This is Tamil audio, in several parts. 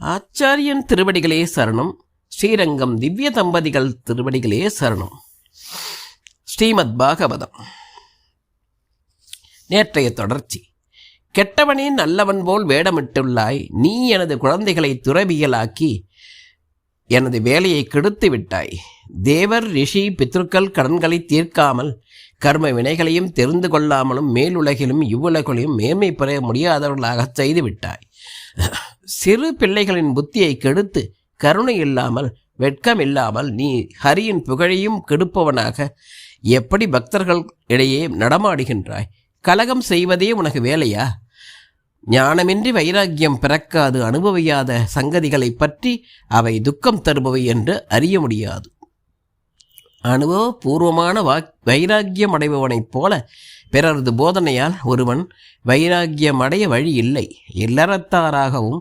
ஆச்சாரியன் திருவடிகளே சரணம். ஸ்ரீரங்கம் திவ்ய தம்பதிகள் திருவடிகளே சரணம். ஸ்ரீமத் பாகவதம். நேற்றைய தொடர்ச்சி. கெட்டவனே நல்லவன் போல் வேடமிட்டுள்ளாய். நீ எனது குழந்தைகளை துறவியலாக்கி எனது வேலையை கெடுத்து விட்டாய். தேவர் ரிஷி பித்ருக்கள் கடன்களை தீர்க்காமல் கர்ம வினைகளையும் தெரிந்து கொள்ளாமலும் மேலுலகிலும் இவ்வுலகிலும் மேன்மை பெற முடியாதவர்களாக செய்து விட்டாய். சிறு பிள்ளைகளின் புத்தியை கெடுத்து கருணை இல்லாமல் வெட்கம் இல்லாமல் நீ ஹரியின் புகழையும் கெடுப்பவனாக எப்படி பக்தர்கள் இடையே நடமாடுகின்றாய்? கலகம் செய்வதே உனக்கு வேலையா? ஞானமின்றி வைராக்கியம் பிறக்காது அனுபவியாத சங்கதிகளை பற்றி அவை துக்கம் தருபவை என்று அறிய முடியாது. அனுபவபூர்வமான வா வைராக்கியம் அடைபவனைப் போல பிறரது போதனையால் ஒருவன் வைராக்கியமடைய வழி இல்லை. இல்லறத்தாராகவும்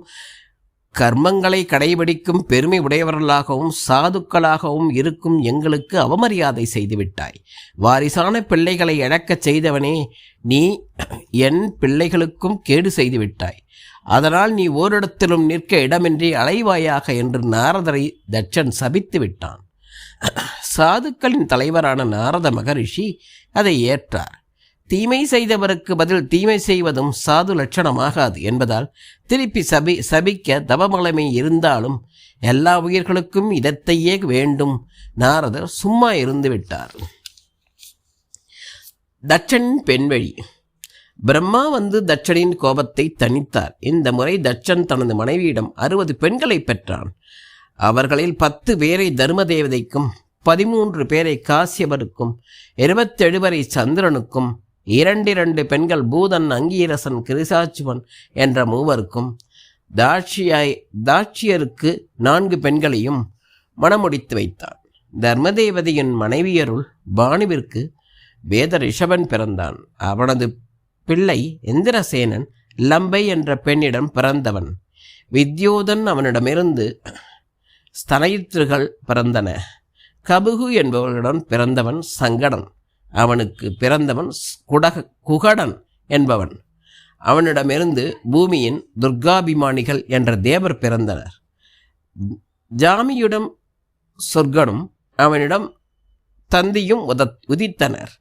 கர்மங்களை கடைபிடிக்கும் பெருமை உடையவர்களாகவும் சாதுக்களாகவும் இருக்கும் எங்களுக்கு அவமரியாதை செய்துவிட்டாய். வாரிசான பிள்ளைகளை இழக்கச் செய்தவனே நீ என் பிள்ளைகளுக்கும் கேடு செய்துவிட்டாய். அதனால் நீ ஓரிடத்திலும் நிற்க இடமின்றி அலைவாயாக என்று நாரதரை தட்சன் சபித்து விட்டான். சாதுக்களின் தலைவரான நாரத மகரிஷி அதை ஏற்றார். தீமை செய்தவருக்கு பதில் தீமை செய்வதும் சாது லட்சணமாகாது என்பதால் திருப்பி சபி சபிக்க தவமலைமை இருந்தாலும் எல்லா உயிர்களுக்கும் இதத்தையே வேண்டும். நாரதர் சும்மா இருந்து விட்டார். தட்சன் பெண்வழி. பிரம்மா வந்து தட்சனின் கோபத்தை தணித்தார். இந்த முறை தட்சன் தனது மனைவியிடம் அறுபது பெண்களை பெற்றான். அவர்களில் பத்து பேரை தர்மதேவதைக்கும் பதிமூன்று பேரை காசியவருக்கும் இருபத்தெழு வரை சந்திரனுக்கும் இரண்டிரண்டு பெண்கள் பூதன் அங்கீரசன் கிரிசாச்சுவன் என்ற மூவருக்கும் தாட்சியாய் தாட்சியருக்கு நான்கு பெண்களையும் மணமுடித்து வைத்தான். தர்மதேவதையின் மனைவியருள் பானுவிற்கு வேத ரிஷபன் பிறந்தான். அவனது பிள்ளை இந்திரசேனன் லம்பை என்ற பெண்ணிடம் பிறந்தவன். வித்யோதன் அவனிடமிருந்து ஸ்தனயிற்றுகள் பிறந்தன. கபுகு என்பவர்களுடன் பிறந்தவன் சங்கடன். அவனுக்கு பிறந்தவன் குடக குகடன் என்பவன். அவனிடமிருந்து பூமியின் துர்காபிமானிகள் என்ற தேவர் பிறந்தனர். ஜாமியுடம் சொர்க்கனும் அவனிடம் தந்தியும் உத உதித்தனர்.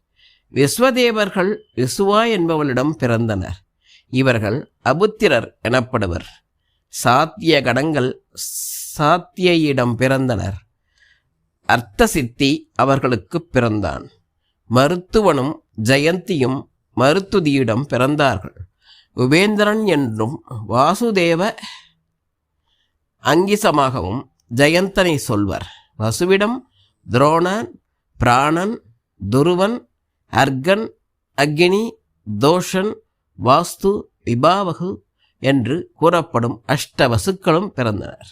விஸ்வதேவர்கள் விசுவா என்பவளிடம் பிறந்தனர். இவர்கள் அபுத்திரர் எனப்படுவர். சாத்திய கடங்கள் சாத்தியிடம் பிறந்தனர். அர்த்த சித்தி அவர்களுக்கு பிறந்தான். மருத்துவனும் ஜெயந்தியும் மருத்துதியிடம் பிறந்தார்கள். உபேந்திரன் என்றும் வாசுதேவ அங்கிசமாகவும் ஜெயந்தனை சொல்வர். வசுவிடம் துரோணன் பிராணன் துருவன் அர்கன் அக்னி தோஷன் வாஸ்து விபாவகு என்று கூறப்படும் அஷ்ட வசுக்களும் பிறந்தனர்.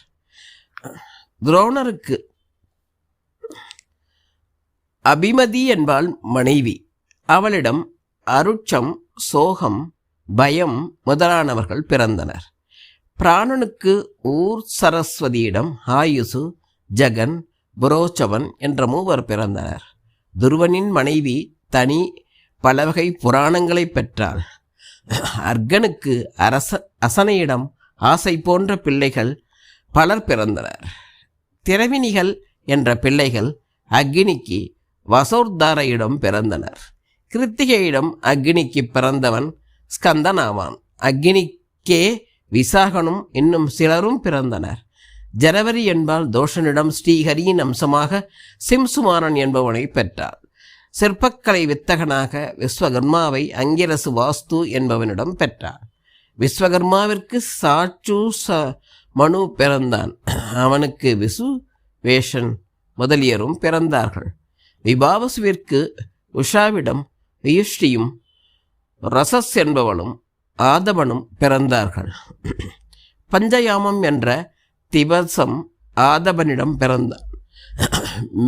துரோணருக்கு அபிமதி என்பாள் மனைவி. அவளிடம் அருட்சம் சோகம் பயம் முதலானவர்கள் பிறந்தனர். பிராணனுக்கு ஊர் சரஸ்வதியிடம் ஆயுசு ஜகன் புரோச்சவன் என்ற மூவர் பிறந்தனர். துருவனின் மனைவி தனி பலவகை புராணங்களை பெற்றாள். அர்கனுக்கு அரச அசனையிடம் ஆசை போன்ற பிள்ளைகள் பலர் பிறந்தனர். திரவினிகள் என்ற பிள்ளைகள் அக்னிக்கு வசோர்தாரையிடம் பிறந்தனர். கிருத்திகையிடம் அக்னிக்கு பிறந்தவன் ஸ்கந்தனாவான். அக்னிக்கே விசாகனும் இன்னும் சிலரும் பிறந்தனர். ஜனவரி என்பால் தோஷனிடம் ஸ்ரீஹரியின் அம்சமாக சிம்சுமாரன் என்பவனை பெற்றார். சிற்பக்கலை வித்தகனாக விஸ்வகர்மாவை அங்கிரசு வாஸ்து என்பவனிடம் பெற்றார். விஸ்வகர்மாவிற்கு சாச்சு ச மனு பிறந்தான். அவனுக்கு விசு வேஷன் முதலியரும் பிறந்தார்கள். விபாவசுவிற்கு உஷாவிடம் வியுஷ்டியும் ரசஸ் என்பவனும் ஆதவனும் பிறந்தார்கள் பஞ்சயாமம் என்ற திபசம் ஆதவனிடம் பிறந்தான்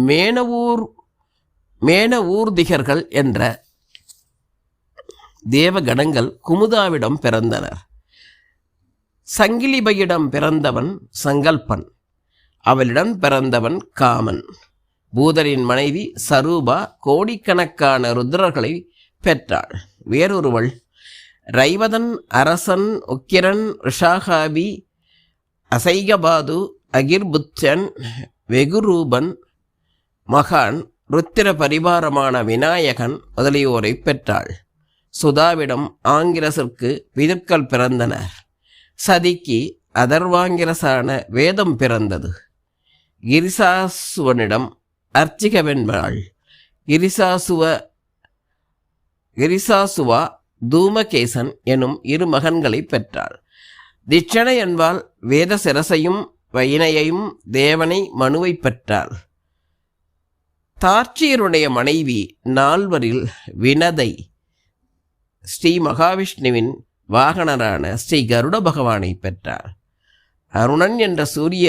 மேனவூர் மேனவூர்திகர்கள் என்ற தேவகணங்கள் குமுதாவிடம் பிறந்தனர் சங்கிலிபையிடம் பிறந்தவன் சங்கல்பன் அவளிடம் பிறந்தவன் காமன் பூதரின் மனைவி சரூபா கோடிக்கணக்கான ருத்ரர்களை பெற்றாள். வேறொருவள் ரைவதன் அரசன் உக்கிரன் ரிஷாகாபி அசைகபாது அகிர்புத்தன் வெகுரூபன் மகான் ருத்திர பரிவாரமான விநாயகன் முதலியோரை பெற்றாள். சுதாவிடம் ஆங்கிரசிற்கு விதுக்கள் பிறந்தனர் சதிக்கு அதர்வாங்கிரசான வேதம் பிறந்தது. கிரிசாசுவனிடம் அர்ச்சிகவென்பாள் கிரிசாசுவ கிரிசாசுவா தூமகேசன் எனும் இரு மகன்களை பெற்றாள். திட்சணை என்பால் வேத சிரசையும் வைனையையும் தேவனை மனுவை பெற்றாள். தார்ச்சியருடைய மனைவி நால்வரில் வினதை ஸ்ரீ மகாவிஷ்ணுவின் வாகனரான ஸ்ரீ கருட பகவானை பெற்றார் அருணன் என்ற சூரிய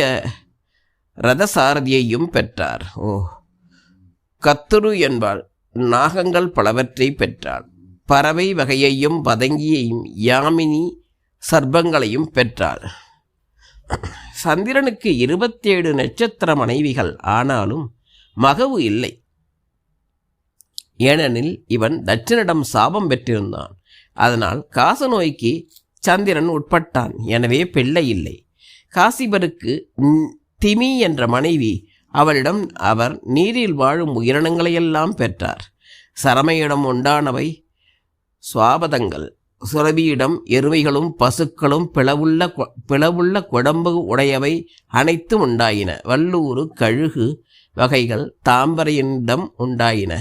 ரதசாரதியையும் பெற்றார். ஓ கத்துரு என்பாள். நாகங்கள் பலவற்றை பெற்றாள். பறவை வகையையும் பதங்கியையும் யாமினி சர்ப்பங்களையும் பெற்றாள். சந்திரனுக்கு இருபத்தேழு நட்சத்திர மனைவிகள் ஆனாலும் மகவு இல்லை. ஏனெனில் இவன் தட்சனிடம் சாபம் பெற்றிருந்தான். அதனால் காச நோய்க்கு சந்திரன் உட்பட்டான். எனவே பிள்ளை இல்லை. காசிபருக்கு திமி என்ற மனைவி அவளிடம் அவர் நீரில் வாழும் உயிரினங்களையெல்லாம் பெற்றார். சரமையிடம் உண்டானவை சுவாபதங்கள். சுரபியிடம் எருமைகளும் பசுக்களும் பிளவுள்ள கொ- பிளவுள்ள குடம்பு உடையவை அனைத்தும் உண்டாயின. வல்லூறு கழுகு வகைகள் தாம்பரையிடம் உண்டாயின.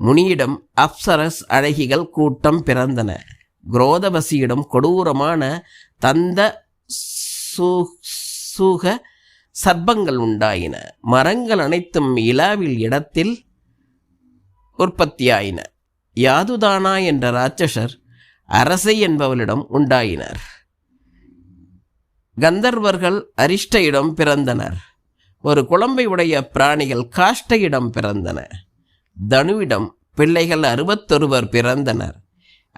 முனியிடம் அப்சரஸ் அழகிகள் கூட்டம் பிறந்தன. குரோதவசியிடம் கொடூரமான தந்த சூ- சூக சர்ப்பங்கள் உண்டாயின. மரங்கள் அனைத்தும் இலாவில் இடத்தில் உற்பத்தியாயின. யாதுதானா என்ற ராட்சசர் அரசை என்பவளிடம் உண்டாயினர். கந்தர்வர்கள் அரிஷ்டையிடம் பிறந்தனர். ஒரு குழம்பை உடைய பிராணிகள் காஷ்டையிடம் பிறந்தன. தனுவிடம் பிள்ளைகள் அறுபத்தொருவர் பிறந்தனர்.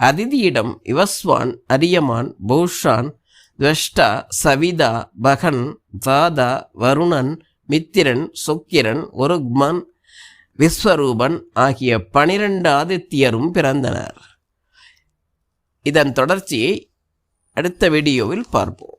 அதிதியிடம் இவஸ்வான் அரியமான் பௌஷான் துவஷ்டா சவிதா பகன் தாதா வருணன் மித்திரன் சுக்கிரன் ஒருக்மன் விஸ்வரூபன் ஆகிய பனிரெண்டு ஆதித்யரும் பிறந்தனர். இதன் தொடர்ச்சியை அடுத்த வீடியோவில் பார்ப்போம்.